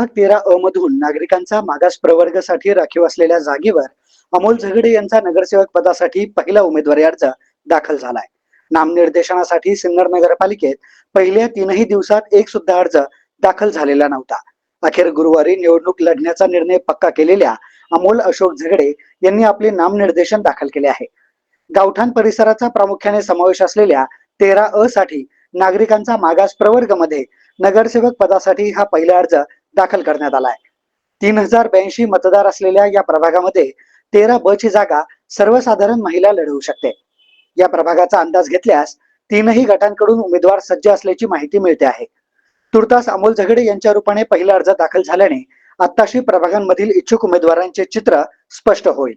विभाग तेरा अ मधून नागरिकांचा मागास प्रवर्गासाठी राखीव असलेल्या जागेवर अमोल झगडे यांचा नगरसेवक पदासाठी पहिला उमेदवारी अर्ज दाखल झालाय. नामनिर्देशनासाठी सिन्नर नगरपालिकेत पहिल्या तीनही दिवसात एक सुद्धा अर्ज दाखल झालेला नव्हता. अखेर गुरुवारी निवडणूक लढण्याचा निर्णय पक्का केलेल्या अमोल अशोक झगडे यांनी आपले नामनिर्देशन दाखल केले आहे. गावठाण परिसराचा प्रामुख्याने समावेश असलेल्या तेरा अ साठी नागरिकांचा मागास प्रवर्गमध्ये नगरसेवक पदासाठी हा पहिला अर्ज दाखल करण्यात आलाय. तीन हजार ब्याऐंशी मतदार असलेल्या या प्रभागामध्ये तेरा ब ची जागा सर्वसाधारण महिला लढवू शकते. या प्रभागाचा अंदाज घेतल्यास तीनही गटांकडून उमेदवार सज्ज असल्याची माहिती मिळते आहे. तुर्तास अमोल झगडे यांच्या रूपाने पहिला अर्ज दाखल झाल्याने आत्ताशी प्रभागांमधील इच्छुक उमेदवारांचे चित्र स्पष्ट होईल.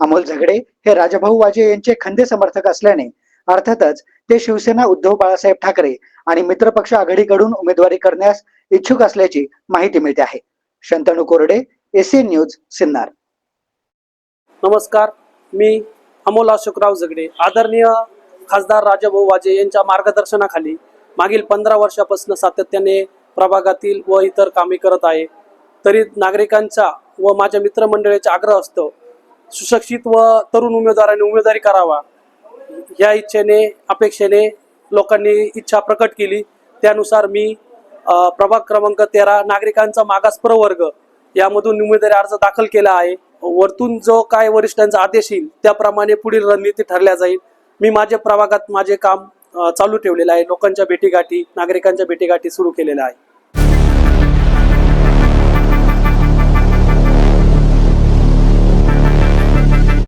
अमोल झगडे हे राजभाऊ वाजे यांचे खंदे समर्थक असल्याने अर्थातच ते शिवसेना उद्धव बाळासाहेब ठाकरे आणि मित्रपक्ष आघाडीकडून उमेदवारी करण्यास इच्छुक असल्याची माहिती मिळते आहे. शंतनू कोरडे एसीएन न्यूज सिन्नर. नमस्कार मी अमोल अशोकराव झगडे आदरणीय खासदार राजाभाऊ वाजे यांच्या मार्गदर्शनाखाली मागील पंधरा वर्षापासून सातत्याने प्रभागातील व इतर कामे करत आहे. तरी नागरिकांचा व माझ्या मित्रमंडळीचा आग्रह असतो सुशिक्षित व तरुण उमेदवारांनी उमेदवारी करावा. या इच्छेने अपेक्षेने लोकांनी इच्छा प्रकट केली. त्यानुसार मी प्रभाग क्रमांक तेरा नागरिकांचा मागास प्रवर्ग यामधून उमेदवारी अर्ज दाखल केला आहे. वरतून जो काय वरिष्ठांचा आदेश येईल त्याप्रमाणे पुढील रणनीती ठरल्या जाईल. मी माझ्या प्रभागात माझे काम चालू ठेवलेलं आहे. लोकांच्या भेटीगाठी नागरिकांच्या भेटीगाठी सुरू केलेल्या आहे.